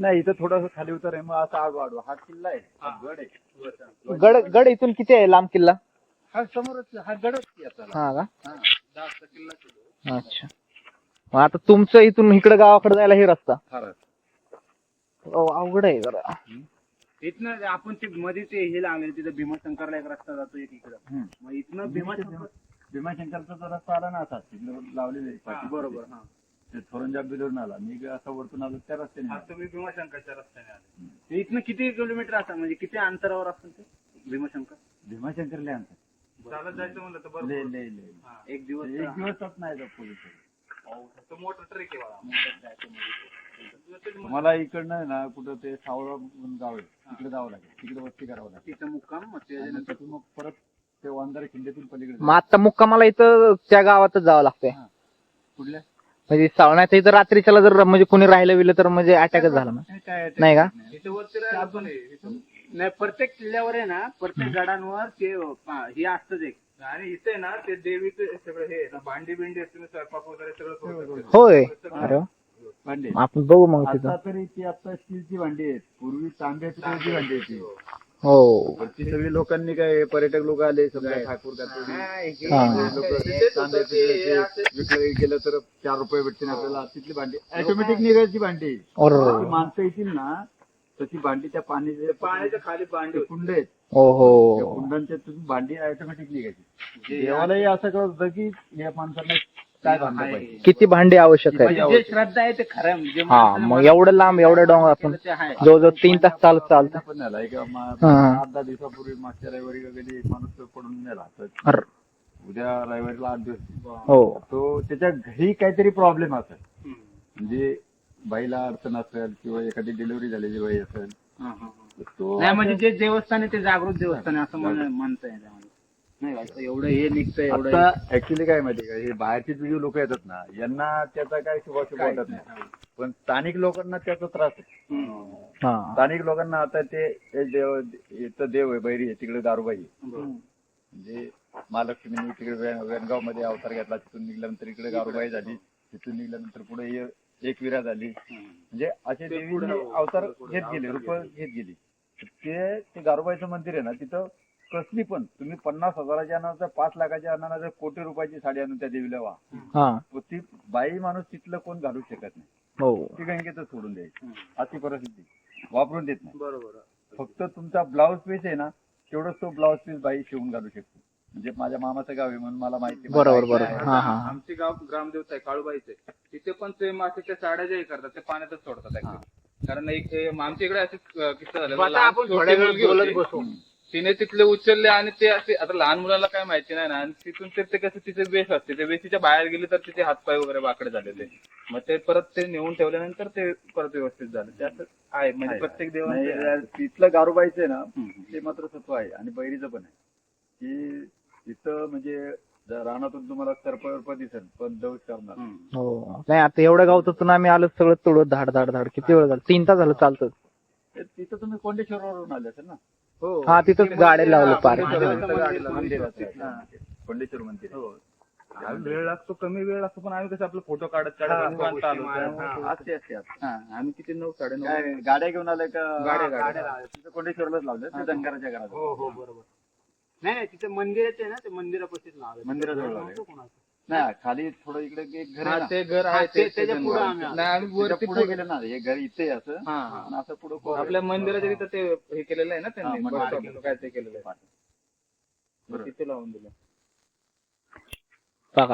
नाही इथं थोडस खाली उतर आहे मग असं आग वाढवा हा किल्ला आहे. हा गड आहे. गड गड इथून किती आहे? लांब किल्ला? हा समोरच हा गडच हा का? हा. अच्छा. मग आता तुमचं इथून इकडे गावाकडे जायला हे रस्ता? अहो, अवघड आहे जरा. इथनं आपण ते मध्ये ते हे लागले तिथं भीमाशंकरला एक रस्ता जातो एक इकडं. हम्म. मग इथनं भीमाशंकर भीमाशंकरचा जो रस्ता आला ना असा तिकडे लावलेले आहे. बरोबर हा. ते थोरंजा बिलवरून आला. मी असं वरतून आलो त्या रस्त्याने आलो. तुम्ही भीमाशंकरच्या रस्त्याने आले. ते इथनं किती किलोमीटर असतात म्हणजे किती अंतरावर असतं ते? भीमाशंकर? भीमाशंकर लय अंतर चालत जायचं म्हणलं तर एक दिवस एक दिवसच नाही जात पोलीस मोटर ट्रेक तुम्हाला इकडनं आहे ना कुठं ते सावळा म्हणून गाव आहे. तिकडे जावं लागेल. तिकडे वस्ती करावं लागेल. तिथं मुक्काम मग आणि त्याच्यानंतर तिथून मग परत ते वांदारे खिंडीतून पलीकडे मग आता मुक्कामाला इथं त्या गावातच जावं लागतंय. कुठल्या? म्हणजे सावण्यात इथं रात्रीच्याला जर म्हणजे कोणी राहिलं विलं तर म्हणजे अटॅकच झाला ना. नाही, काय नाही का? इथं वरती राहायला पण आहे. इथं- नाही प्रत्येक किल्ल्यावर आहे ना प्रत्येक गडांवर ते पा- हे असतंच एक. आणि इथे ना ते देवीचं सगळं हे ना भांडी बिंडी तुम्ही स्वयंपाक वगैरे सगळं करू शकता. होय. अरे वा. भांडे. आपण बघू मग आता तिथं तरी ती आता स्टीलची भांडी आहेत. पूर्वी तांब्या पितळेची भांडी होती. हो. पण ती सगळी लोकांनी काय पर्यटक लोक आले समजा ठाकूर हा. विकलं गेलं तर चार रुपये भेटतील आपल्याला तिथली भांडी. ऑटोमॅटिक निघायची भांडी. माणसं येतील ना तशी भांडी त्या पाण्याच्या पाण्याच्या खाली भांडी ते कुंड आहेत. त्या हो. कुंडांच्या तिथून भांडी ऑटोमॅटिक निघायची. देवालाही असं कळत होतं की या माणसाला काय भांडं पाहिजे. किती भांडे आवश्यक आहे म्हणजे जे श्रद्धा आहे ते खरं आहे. म्हणजे हा मग एवढं लांब एवढ्या डोंगरातून ते आहे. जवळजवळ तीन तास चालत चालत. पण झाला एक मा- हा. आठ दहा दिवसापूर्वी मागच्या रविवारी एक माणूस पडून मेला तर उद्या रविवारीला आठ दिवस. हो. तो त्याच्या घरी काहीतरी प्रॉब्लेम असेल. हम्म. म्हणजे बाईला अडचण असेल किंवा एखादी डिलिव्हरी झालेली बाई असेल हा, हा, हा. तर तो नाही म्हणजे जे देवस्थान आहे ते जागृत देवस्थान आहे असं म्हण- म्हणता येईल त्यामध्ये. नाही असं एवढं हे निघतं एवढं आता ऍक्च्युली काय माहिती का? हे बाहेरचे जे लोक येतात ना यांना त्याचा काय शुभाशुभ वाटत नाही. पण स्थानिक लोकांना त्याचा त्रास आहे. हम्म. हा. स्थानिक लोकांना आता ते हे देव इथं देव आहे बैरी आहे तिकडे दारूबाई आहे. म्हणजे महालक्ष्मीने तिकडे वेणगावमध्ये अवतार घेतला तिथून निघल्यानंतर इकडे गारुबाई झाली तिथून निघल्यानंतर पुढे हे एक विरा झाली. म्हणजे असे देवीने अवतार घेत गेले रूप घेत गेली. ते ते गारुबाईचं मंदिर आहे ना तिथं कसली पण तुम्ही पन्नास हजाराच्या आणायचं पाच लाखाच्या आणायचं कोटी रुपयाची साडी आणून त्या देवीला वा. हा. ती बाई माणूस तिथलं कोण घालू शकत नाही. हो. ती गंगेतच सोडून द्यायची. अशी परिस्थिती. वापरून देत नाही. बरोबर फक्त तुमचा ब्लाऊज पीस आहे ना तेवढंच तो ब्लाऊज पीस बाई शिवून घालू शकते. म्हणजे माझ्या मामाचं गाव आहे म्हणून मला माहिती आहे. बरोबर बरोबर. हा हा हा. आमचे गाव ग्रामदेवता आहे काळूबाईचे. तिथे पण ते मातीच्या साड्या जे हे करतात ते पाण्यातच सोडतात actually. कारण एक हे आमच्या इकडे असे किस्सा झाले. लहान छोटी मुलगी होती. तिने तिथले उचलले आणि ते असे आता लहान मुलाला काय माहिती नाही ना आणि तिथून ते ते कसं तिचे बेस असते. ते बेसीच्या बाहेर गेली तर तिचे हातपाय वगैरे वाकडे झालेले मग ते परत ते नेऊन ठेवल्यानंतर ते परत व्यवस्थित झालं. ते असं आहे. म्हणजे प्रत्येक यार, तिथलं गारुबाईचं आहे ना. ते मात्र सत्व आहे. आणि बैरीचं पण आहे. की तिथं म्हणजे रानातून तुम्हाला सर्प वर्प दिसेल पण दौश करणार. हो. नाही आता एवढ्या गावतातून आम्ही आलो सगळं तोडत धाड धाड धाड. किती वेळ झाला? तीन तास झालं चालतं तिथं तुम्ही कोंडेश्वरवरून आले असेल ना. हो हा तिथंच गाड्या लावलं पार महादेवाचं मंदिर-. हा. हो. वेळ लागतो कमी वेळ लागतो पण आम्ही कसं आपलं फोटो काढत काढत. हा, असते असते असते. हा, आम्ही किती नऊ साडे नऊ गाड्या घेऊन आले का गाड्या, गाड्या. तिथं कोंडेश्वरलाच लावलं ते धनगराच्या घरात हो हो बरोबर नाही नाही तिथे मंदिरच आहे ना ते मंदिरापाशीच नाव आहे मंदिराजवळ लावलंय. नाही खाली थोडं इकडे एक घर हा, आहे ना. ते घर आहे हा, ते ते- त्याच्या पुढं आम्ही आलो. नाही, वरती पुढे गेले ना हे घर इथे आहे असं हा, हा. आणि असं पुढे. आपल्या मंदिराच्या तिथं ते हे केलेलं आहे ना त्यांनी मंदिर बस काय ते केलेलं आहे बरोबर. तिथे लावून दिलं बघा